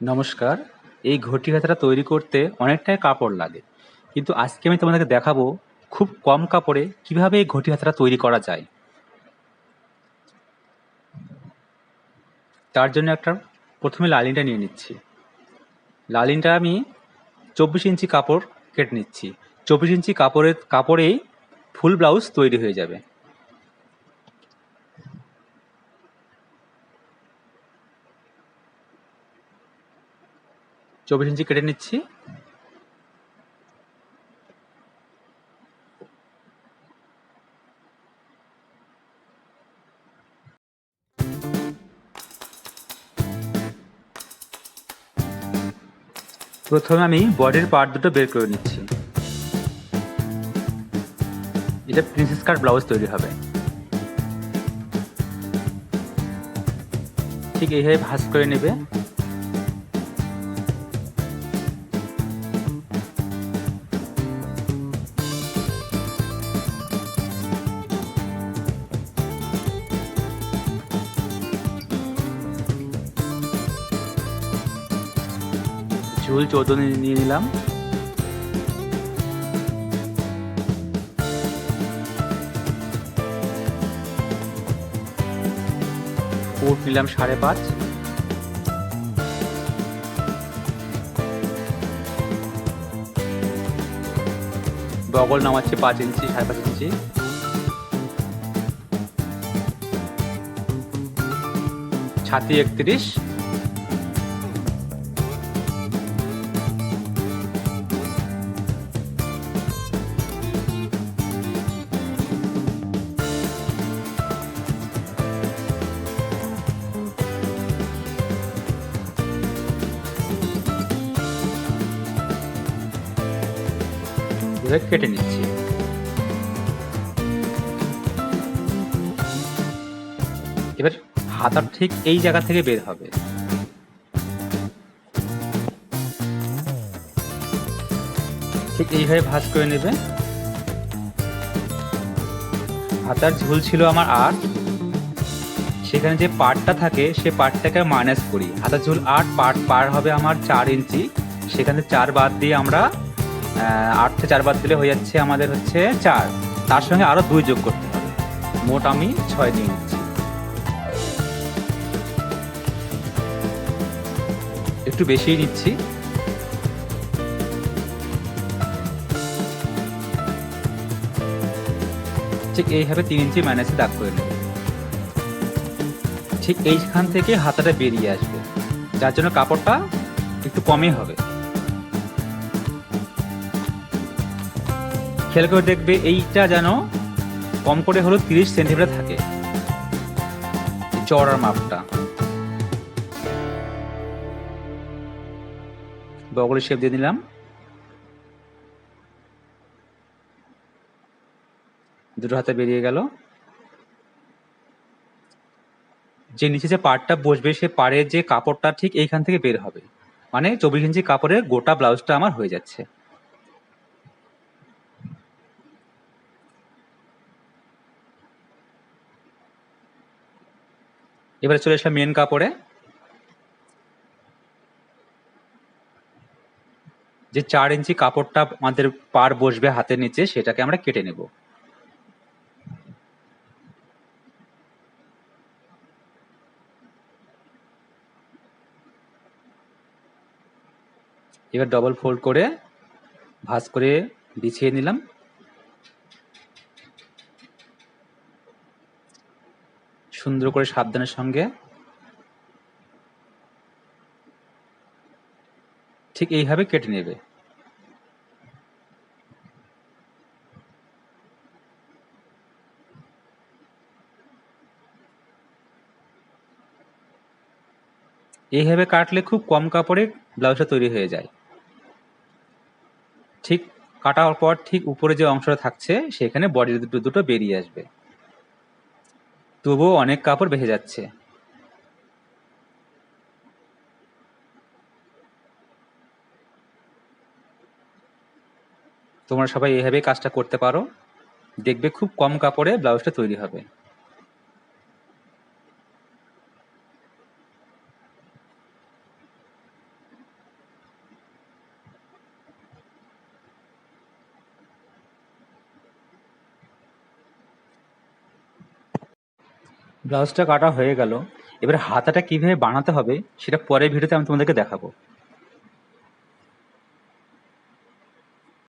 নমস্কার। এই ঘটি হাতাটা তৈরি করতে অনেকটাই কাপড় লাগে। কিন্তু আজকে আমি তোমাদেরকে দেখাবো খুব কম কাপড়ে কীভাবে এই ঘটি হাতাটা তৈরি করা যায়। তার জন্য একটা প্রথমে লালিনটা নিয়ে নিচ্ছি। লালিনটা আমি চব্বিশ ইঞ্চি কাপড় কেটে নিচ্ছি। চব্বিশ ইঞ্চি কাপড়ের, কাপড়েই ফুল ব্লাউজ তৈরি হয়ে যাবে। চব্বিশ ইঞ্চি কেটে নিচ্ছি। প্রথমে আমি বডির পার্ট দুটো বের করে নিচ্ছি। এটা প্রিন্সেস কাট ব্লাউজ তৈরি হবে। ঠিক এইভাবে ভাঁজ করে নেবে। ঝুল চৌদ্দ নিয়ে নিলাম। কোট নিলাম সাড়ে পাঁচ। বগল নামাচ্ছি পাঁচ ইঞ্চি, সাড়ে পাঁচ ইঞ্চি। ছাতি একত্রিশ। এভাবে কেটে নিচ্ছি। এবার হাতার ঠিক এই জায়গা থেকে বের হবে। ঠিক এইভাবে ভাঁজ করে নেবে। হাতার ঝুল ছিল আমার আট। সেখানে যে পার্টটা থাকে, সে পার্টটাকে মাইনাস করি। হাতার ঝুল আট পার্ট পার হবে আমার চার ইঞ্চি। সেখানে চার বাদ দিয়ে আমরা আট থেকে চার বাদ দিলে হয়ে যাচ্ছে আমাদের হচ্ছে চার। তার সঙ্গে আরও দুই যোগ করতে হবে। মোট আমি ছয় নিচ্ছি। একটু বেশিই নিচ্ছি। ঠিক এইভাবে তিন ইঞ্চি মাইনাসে দাগ করে নেবে। ঠিক এইখান থেকে হাতাটা বেরিয়ে আসবে। যার জন্য কাপড়টা একটু কমই হবে। খেয়াল করে দেখবে এইটা যেন কম করে হলো তিরিশ সেন্টিমিটার থাকে। চড়ার মাপটা। বগলের শেপ দিয়ে দিলাম দুটো হাতে বেরিয়ে গেল। যে নিচে যে পাড়টা বসবে, সে পাড়ের যে কাপড়টা ঠিক এইখান থেকে বের হবে। মানে চব্বিশ ইঞ্চি কাপড়ের গোটা ব্লাউজটা আমার হয়ে যাচ্ছে। এবারে চলে আসলাম মেন কাপড়ে। যে চার ইঞ্চি কাপড়টা আমাদের পার বসবে হাতের নিচে, সেটাকে আমরা কেটে নেব। এবার ডবল ফোল্ড করে ভাঁজ করে বিছিয়ে নিলাম। সুন্দর করে সাবধানের সঙ্গে। ঠিক এইভাবে কেটে নেবে। এইভাবে কাটলে খুব কম কাপড়ে ব্লাউজটা তৈরি হয়ে যায়। ঠিক কাটার পর ঠিক উপরে যে অংশটা থাকছে, সেখানে বডি দুটো দুটো বেরিয়ে আসবে। তবুও অনেক কাপড় বেঁধে যাচ্ছে। তোমরা সবাই এইভাবে কাজটা করতে পারো। দেখবে খুব কম কাপড়ে ব্লাউজটা তৈরি হবে। ব্লাউজটা কাটা হয়ে গেল। এবার হাতাটা কীভাবে বানাতে হবে, সেটা পরের ভিডিওতে আমি তোমাদেরকে দেখাবো।